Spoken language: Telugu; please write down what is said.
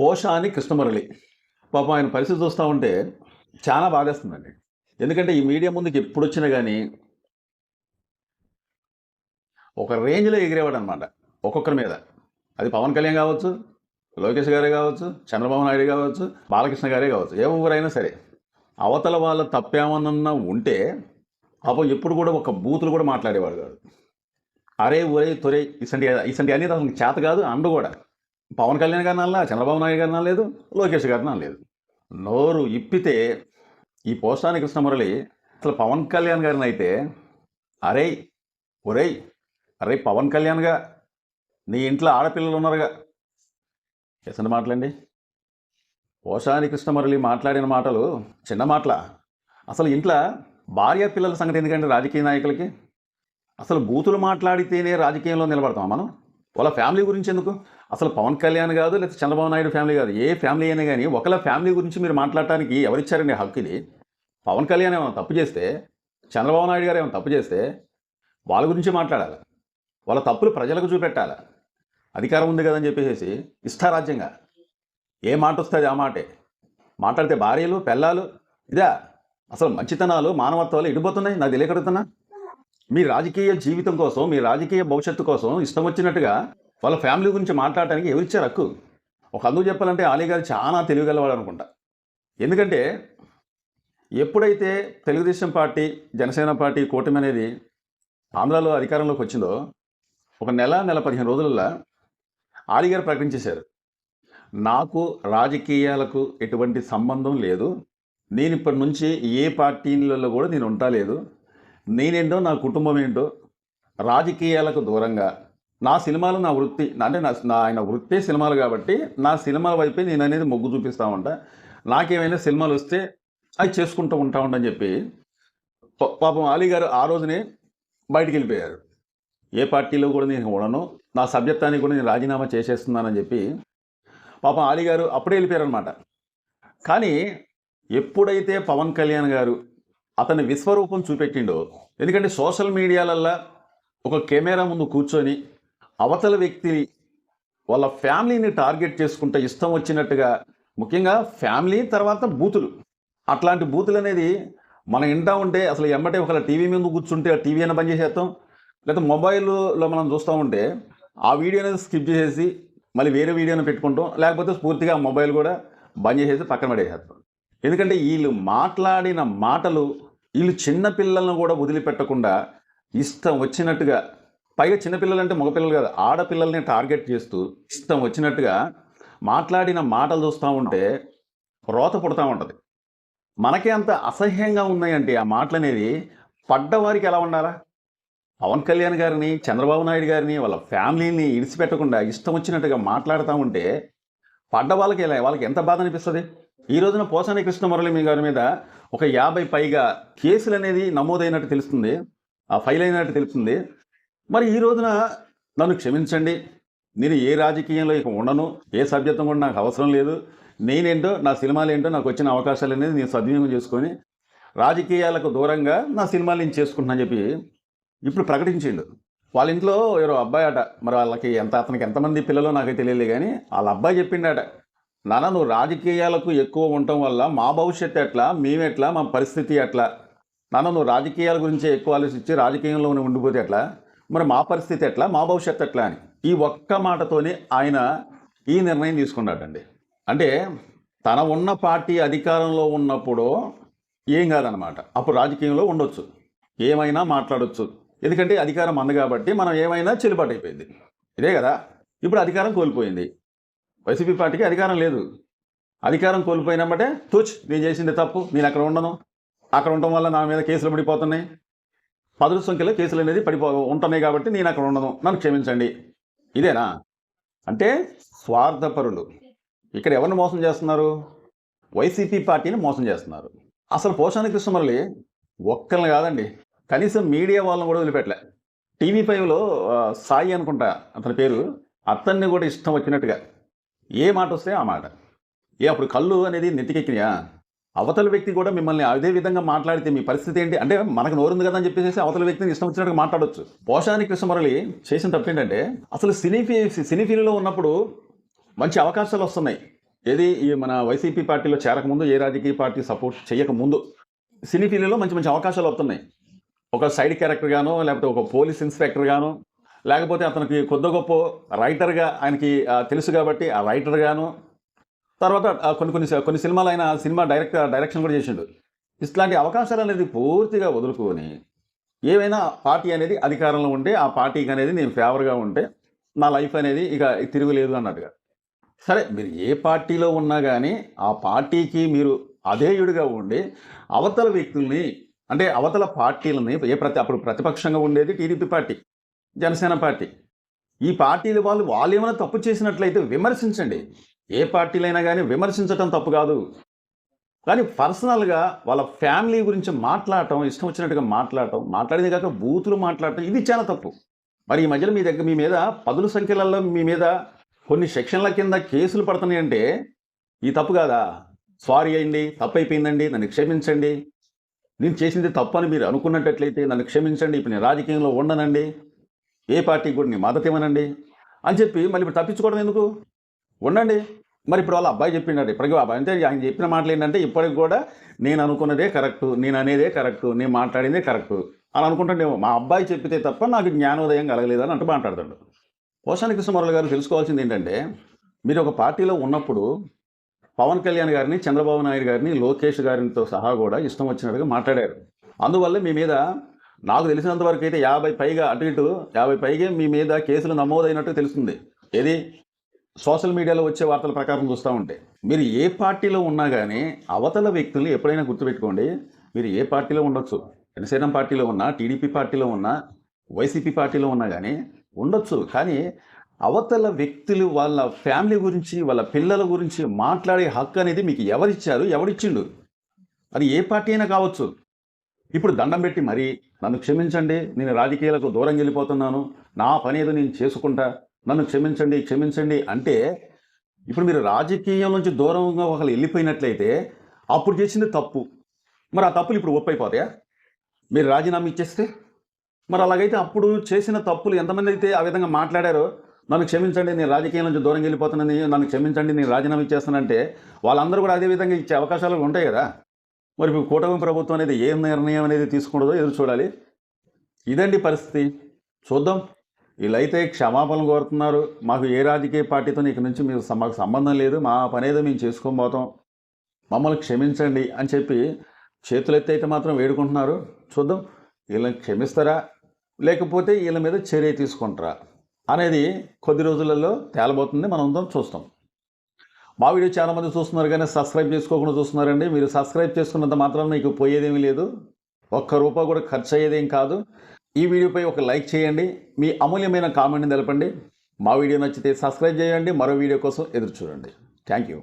పోషాని కృష్ణమురళి. పాపం ఆయన పరిస్థితి చూస్తూ ఉంటే చాలా బాధేస్తుందండి. ఎందుకంటే ఈ మీడియా ముందుకు ఎప్పుడు వచ్చినా కానీ ఒక రేంజ్లో ఎగిరేవాడు అనమాట ఒక్కొక్కరి మీద. అది పవన్ కళ్యాణ్ కావచ్చు లోకేష్ గారే కావచ్చు చంద్రబాబు నాయుడు కావచ్చు బాలకృష్ణ గారే కావచ్చు ఎవరైనా సరే. అవతల వాళ్ళ తప్పేమన్నా ఉంటే పాపం ఎప్పుడు కూడా ఒక బూతులు కూడా మాట్లాడేవాడు కాదు. అరే ఒరే తొరే ఇసంటి ఇసంటి అనేది అతనికి చేత కాదు అండు కూడా. పవన్ కళ్యాణ్ గారిని అనలా చంద్రబాబు నాయుడు గారిని లేదు లోకేష్ గారిని లేదు. నోరు ఇప్పితే ఈ పోస్టాని కృష్ణమురళి అసలు పవన్ కళ్యాణ్ గారిని అయితే అరే ఒరేయ్ అరే పవన్ కళ్యాణ్గా నీ ఇంట్లో ఆడపిల్లలు ఉన్నారుగా. ఎసండి మాటలండి? పోషాని కృష్ణమురళి మాట్లాడిన మాటలు చిన్న మాటల. అసలు ఇంట్లో భార్య పిల్లల సంగతి ఎందుకంటే రాజకీయ నాయకులకి? అసలు బూతులు మాట్లాడితేనే రాజకీయంలో నిలబడతాం మనం? వాళ్ళ ఫ్యామిలీ గురించి ఎందుకు? అసలు పవన్ కళ్యాణ్ కాదు లేదా చంద్రబాబు నాయుడు ఫ్యామిలీ కాదు ఏ ఫ్యామిలీ అయినా కానీ ఒకళ్ళ ఫ్యామిలీ గురించి మీరు మాట్లాడటానికి ఎవరిచ్చారండి హక్కు ఇది? పవన్ కళ్యాణ్ ఏమైనా తప్పు చేస్తే చంద్రబాబు నాయుడు గారు ఏమైనా తప్పు చేస్తే వాళ్ళ గురించి మాట్లాడాలి. వాళ్ళ తప్పులు ప్రజలకు చూపెట్టాలి. అధికారం ఉంది కదని చెప్పేసి ఇష్టారాజ్యంగా. ఏ మాట వస్తుంది ఆ మాటే. మాట్లాడితే భార్యలు పెళ్ళాలు ఇదా? అసలు మంచితనాలు మానవత్వాలు ఇడిపోతున్నాయి నాకు తెలియకడుగుతున్నా మీ రాజకీయ జీవితం కోసం మీ రాజకీయ భవిష్యత్తు కోసం ఇష్టం వచ్చినట్టుగా వాళ్ళ ఫ్యామిలీ గురించి మాట్లాడటానికి ఎవరిచ్చారు హక్కు? ఒక అందుకు చెప్పాలంటే ఆలీ గారు చాలా తెలివిగలవాడు అనుకుంటా. ఎందుకంటే ఎప్పుడైతే తెలుగుదేశం పార్టీ జనసేన పార్టీ కూటమి అనేది ఆంధ్రాలో అధికారంలోకి వచ్చిందో ఒక నెల నెల పదిహేను రోజులలో ఆలీ గారు ప్రకటించేశారు. నాకు రాజకీయాలకు ఎటువంటి సంబంధం లేదు. నేను ఇప్పటి నుంచి ఏ పార్టీలలో కూడా నేను ఉంటాలేదు నేనేంటో నా కుటుంబం ఏంటో రాజకీయాలకు దూరంగా నా సినిమాలు నా వృత్తి అంటే నా నా ఆయన వృత్తే సినిమాలు కాబట్టి నా సినిమాల వైపే నేను అనేది మొగ్గు చూపిస్తూ ఉంటా. నాకేమైనా సినిమాలు వస్తే అవి చేసుకుంటూ ఉంటా ఉండని చెప్పి పాపం అలీ గారు ఆ రోజునే బయటికి వెళ్ళిపోయారు. ఏ పార్టీలో కూడా నేను ఉండను నా సభ్యత్వానికి కూడా నేను రాజీనామా చేసేస్తున్నానని చెప్పి పాపం అలీ గారు అప్పుడే వెళ్ళిపోయారనమాట కానీ ఎప్పుడైతే పవన్ కళ్యాణ్ గారు అతని విశ్వరూపం చూపెట్టిండో ఎందుకంటే సోషల్ మీడియాలల్లో ఒక కెమెరా ముందు కూర్చొని అవతల వ్యక్తి వాళ్ళ ఫ్యామిలీని టార్గెట్ చేసుకుంటే ఇష్టం వచ్చినట్టుగా ముఖ్యంగా ఫ్యామిలీ తర్వాత బూతులు. అట్లాంటి బూతులు అనేది మనం వింటా ఉంటే అసలు ఎమ్మటే ఒకవేళ టీవీ మీద కూర్చుంటే ఆ టీవీ అయినా బంద్ చేసేస్తాం. లేదా మొబైల్లో మనం చూస్తూ ఉంటే ఆ వీడియో అనేది స్కిప్ చేసేసి మళ్ళీ వేరే వీడియోని పెట్టుకుంటాం. లేకపోతే పూర్తిగా మొబైల్ కూడా బంద్ చేసేసి పక్కన పడేసేస్తాం. ఎందుకంటే వీళ్ళు మాట్లాడిన మాటలు వీళ్ళు చిన్న పిల్లలను కూడా వదిలిపెట్టకుండా ఇష్టం వచ్చినట్టుగా పైగా చిన్నపిల్లలు అంటే మగపిల్లలు కాదు ఆడపిల్లల్ని టార్గెట్ చేస్తూ ఇష్టం వచ్చినట్టుగా మాట్లాడిన మాటలు చూస్తూ ఉంటే రోత పుడతా ఉంటుంది. మనకే అంత అసహ్యంగా ఉన్నాయంటే ఆ మాటలు అనేది పడ్డవారికి ఎలా ఉండాలా? పవన్ కళ్యాణ్ గారిని చంద్రబాబు నాయుడు గారిని వాళ్ళ ఫ్యామిలీని ఇడిచిపెట్టకుండా ఇష్టం వచ్చినట్టుగా మాట్లాడుతూ ఉంటే పడ్డ వాళ్ళకి ఎలా వాళ్ళకి ఎంత బాధ అనిపిస్తుంది? ఈ రోజున పోసాని కృష్ణమురళి మీ గారి మీద ఒక యాభై పైగా కేసులు అనేది నమోదైనట్టు తెలుస్తుంది. ఆ ఫైల్ అయినట్టు తెలుస్తుంది. మరి ఈ రోజున నన్ను క్షమించండి. నేను ఏ రాజకీయంలో ఇక ఉండను ఏ సభ్యత్వం కూడా నాకు అవసరం లేదు. నేనేంటో నా సినిమాలు ఏంటో నాకు వచ్చిన అవకాశాలు అనేది నేను సద్వినియోగం చేసుకొని రాజకీయాలకు దూరంగా నా సినిమాలు నేను చేసుకుంటున్నా చెప్పి ఇప్పుడు ప్రకటించిండు. వాళ్ళ ఇంట్లో ఎవరో అబ్బాయి అట మరి వాళ్ళకి ఎంత అతనికి ఎంతమంది పిల్లలు నాకు తెలియదు కానీ వాళ్ళ అబ్బాయి చెప్పిండట నాన్న నువ్వు రాజకీయాలకు ఎక్కువ ఉండటం వల్ల మా భవిష్యత్తు ఎట్లా మేమెట్లా మా పరిస్థితి ఎట్లా? నాన్న నువ్వు రాజకీయాల గురించి ఎక్కువ ఆలోచించి రాజకీయంలో ఉండిపోతే ఎట్లా? మరి మా పరిస్థితి ఎట్లా? మా భవిష్యత్తు ఎట్లా అని. ఈ ఒక్క మాటతోనే ఆయన ఈ నిర్ణయం తీసుకున్నాడండి. అంటే తన ఉన్న పార్టీ అధికారంలో ఉన్నప్పుడు ఏం కాదనమాట అప్పుడు రాజకీయంలో ఉండొచ్చు. ఏమైనా మాట్లాడొచ్చు. ఎందుకంటే అధికారం అంది కాబట్టి మనం ఏమైనా చెల్లుబాటు అయిపోయింది. ఇదే కదా? ఇప్పుడు అధికారం కోల్పోయింది. వైసీపీ పార్టీకి అధికారం లేదు. అధికారం కోల్పోయినామంటే తుచ్ నేను చేసింది తప్పు నేను అక్కడ ఉండను. అక్కడ ఉండటం వల్ల నా మీద కేసులు పడిపోతున్నాయి. పదుల సంఖ్యలో కేసులు అనేది పడిపో ఉంటున్నాయి కాబట్టి నేను అక్కడ ఉండను. నన్ను క్షమించండి. ఇదేనా? అంటే స్వార్థపరులు. ఇక్కడ ఎవరిని మోసం చేస్తున్నారు? వైసీపీ పార్టీని మోసం చేస్తున్నారు. అసలు పోషాని కృష్ణమురళి ఒక్కరిని కాదండి. కనీసం మీడియా వాళ్ళని కూడా వదిలిపెట్టలే. టీవీ ఫైవ్లో సాయి అనుకుంటా అతని పేరు. అతన్ని కూడా ఇష్టం వచ్చినట్టుగా. ఏ మాట వస్తే ఆ మాట. ఏ అప్పుడు కళ్ళు అనేది నెత్తికెక్కినాయా? అవతల వ్యక్తి కూడా మిమ్మల్ని అదే విధంగా మాట్లాడితే మీ పరిస్థితి ఏంటి? అంటే మనకు నోరుంది కదా అని చెప్పేసి అవతల వ్యక్తిని ఇష్టం వచ్చినట్టుగా మాట్లాడొచ్చు. పోషాని కృష్ణమురళి చేసిన తప్పు ఏంటంటే అసలు సినీ ఫీ సినీ ఫీల్డ్లో ఉన్నప్పుడు మంచి అవకాశాలు వస్తున్నాయి. ఏది ఈ మన వైసీపీ పార్టీలో చేరకముందు ఏ రాజకీయ పార్టీ సపోర్ట్ చేయకముందు సినీ ఫీల్డ్లో మంచి మంచి అవకాశాలు వస్తున్నాయి. ఒక సైడ్ క్యారెక్టర్ గాను లేకపోతే ఒక పోలీస్ ఇన్స్పెక్టర్ గాను లేకపోతే అతనికి కొద్ది గొప్ప రైటర్గా ఆయనకి తెలుసు కాబట్టి ఆ రైటర్గాను తర్వాత కొన్ని కొన్ని కొన్ని సినిమాలు ఆయన సినిమా డైరెక్ట్ డైరెక్షన్ కూడా చేసిండు. ఇట్లాంటి అవకాశాలు అనేది పూర్తిగా వదులుకొని ఏవైనా పార్టీ అనేది అధికారంలో ఉంటే ఆ పార్టీకి అనేది నేను ఫేవర్గా ఉంటే నా లైఫ్ అనేది ఇక తిరుగులేదు అన్నట్టుగా. సరే మీరు ఏ పార్టీలో ఉన్నా కానీ ఆ పార్టీకి మీరు అధేయుడిగా ఉండి అవతల వ్యక్తుల్ని అంటే అవతల పార్టీలని ఏ ప్రతి అప్పుడు ప్రతిపక్షంగా ఉండేది టీడీపీ పార్టీ జనసేన పార్టీ. ఈ పార్టీల వాళ్ళు వాళ్ళు ఏమైనా తప్పు చేసినట్లయితే విమర్శించండి. ఏ పార్టీలైనా కానీ విమర్శించటం తప్పు కాదు. కానీ పర్సనల్గా వాళ్ళ ఫ్యామిలీ గురించి మాట్లాడటం ఇష్టం వచ్చినట్టుగా మాట్లాడటం మాట్లాడేది కాక బూతులు మాట్లాడటం ఇది చాలా తప్పు. మరి ఈ మధ్యలో మీ దగ్గర మీ మీద పదుల సంఖ్యలలో మీ మీద కొన్ని సెక్షన్ల కింద కేసులు పడుతున్నాయంటే ఈ తప్పు కాదా? సారీ అయ్యండి తప్పు అయిపోయిందండి నన్ను క్షమించండి. నేను చేసింది తప్పు అని మీరు అనుకున్నట్లయితే నన్ను క్షమించండి ఇప్పుడు నేను రాజకీయంలో ఉండనండి. ఏ పార్టీకి కూడా నేను మద్దతు ఇవ్వనండి. అని చెప్పి మళ్ళీ ఇప్పుడు తప్పించుకోవడం ఎందుకు? ఉండండి. మరి ఇప్పుడు వాళ్ళ అబ్బాయి చెప్పినాడు ఇప్పటికీ అబ్బాయి అంటే ఆయన చెప్పిన మాటలు ఏంటంటే ఇప్పటికి కూడా నేను అనుకున్నదే కరెక్ట్ నేను అనేదే కరెక్ట్ నేను మాట్లాడిందే కరెక్ట్ అని అనుకుంటాడేమో. మా అబ్బాయి చెప్పితే తప్ప నాకు జ్ఞానోదయం కలగలేదు అని అంటూ మాట్లాడతాడు. పోషాని కృష్ణమురళి గారు తెలుసుకోవాల్సింది ఏంటంటే మీరు ఒక పార్టీలో ఉన్నప్పుడు పవన్ కళ్యాణ్ గారిని చంద్రబాబు నాయుడు గారిని లోకేష్ గారితో సహా కూడా ఇష్టం వచ్చినట్టుగా మాట్లాడారు. అందువల్ల మీ మీద నాకు తెలిసినంత వరకు అయితే యాభై పైగా అటు ఇటు యాభై పైగా మీ మీద కేసులు నమోదైనట్టు తెలుస్తుంది. ఏది? సోషల్ మీడియాలో వచ్చే వార్తల ప్రకారం చూస్తూ ఉంటే మీరు ఏ పార్టీలో ఉన్నా కానీ అవతల వ్యక్తుల్ని ఎప్పుడైనా గుర్తుపెట్టుకోండి. మీరు ఏ పార్టీలో ఉండొచ్చు? జనసేన పార్టీలో ఉన్నా టీడీపీ పార్టీలో ఉన్నా వైసీపీ పార్టీలో ఉన్నా కానీ ఉండొచ్చు. కానీ అవతల వ్యక్తులు వాళ్ళ ఫ్యామిలీ గురించి వాళ్ళ పిల్లల గురించి మాట్లాడే హక్కు అనేది మీకు ఎవరిచ్చారు? ఎవరిచ్చిండు? అది ఏ పార్టీ అయినా కావచ్చు. ఇప్పుడు దండం పెట్టి మరీ నన్ను క్షమించండి. నేను రాజకీయాలకు దూరం వెళ్ళిపోతున్నాను. నా పని ఏదో నేను చేసుకుంటా. నన్ను క్షమించండి క్షమించండి అంటే ఇప్పుడు మీరు రాజకీయం నుంచి దూరంగా ఒకరు వెళ్ళిపోయినట్లయితే అప్పుడు చేసింది తప్పు. మరి ఆ తప్పులు ఇప్పుడు ఒప్పైపోతాయా? మీరు రాజీనామా ఇచ్చేస్తే? మరి అలాగైతే అప్పుడు చేసిన తప్పులు ఎంతమంది అయితే ఆ విధంగా మాట్లాడారో నన్ను క్షమించండి నేను రాజకీయం నుంచి దూరం వెళ్ళిపోతున్నాను నన్ను క్షమించండి నేను రాజీనామా ఇచ్చేస్తానంటే వాళ్ళందరూ కూడా అదే విధంగా ఇచ్చే అవకాశాలు ఉంటాయి కదా? మరి ఇప్పుడు కూటమి ప్రభుత్వం అనేది ఏ నిర్ణయం అనేది తీసుకుంటుందో ఎదురు చూడాలి. ఇదండి పరిస్థితి. చూద్దాం. వీళ్ళైతే క్షమాపణలు కోరుతున్నారు. మాకు ఏ రాజకీయ పార్టీతో ఇక నుంచి మీరు మాకు సంబంధం లేదు. మా పని మేము చేసుకొని పోతాం. మమ్మల్ని క్షమించండి అని చెప్పి చేతులెత్తి అయితే మాత్రం వేడుకుంటున్నారు. చూద్దాం. వీళ్ళని క్షమిస్తారా? లేకపోతే వీళ్ళ మీద చర్య తీసుకుంటారా? అనేది కొద్ది రోజులలో తేలబోతుంది. మనం అందరం చూస్తాం. మా వీడియో చాలామంది చూస్తున్నారు కానీ సబ్స్క్రైబ్ చేసుకోకుండా చూస్తున్నారండి. మీరు సబ్స్క్రైబ్ చేసుకున్నంత మాత్రం మీకు పోయేదేమీ లేదు. ఒక్క రూపాయి కూడా ఖర్చు అయ్యేదేం కాదు. ఈ వీడియోపై ఒక లైక్ చేయండి. మీ అమూల్యమైన కామెంట్ని తెలపండి. మా వీడియో నచ్చితే సబ్స్క్రైబ్ చేయండి. మరో వీడియో కోసం ఎదురు చూడండి. Thank you.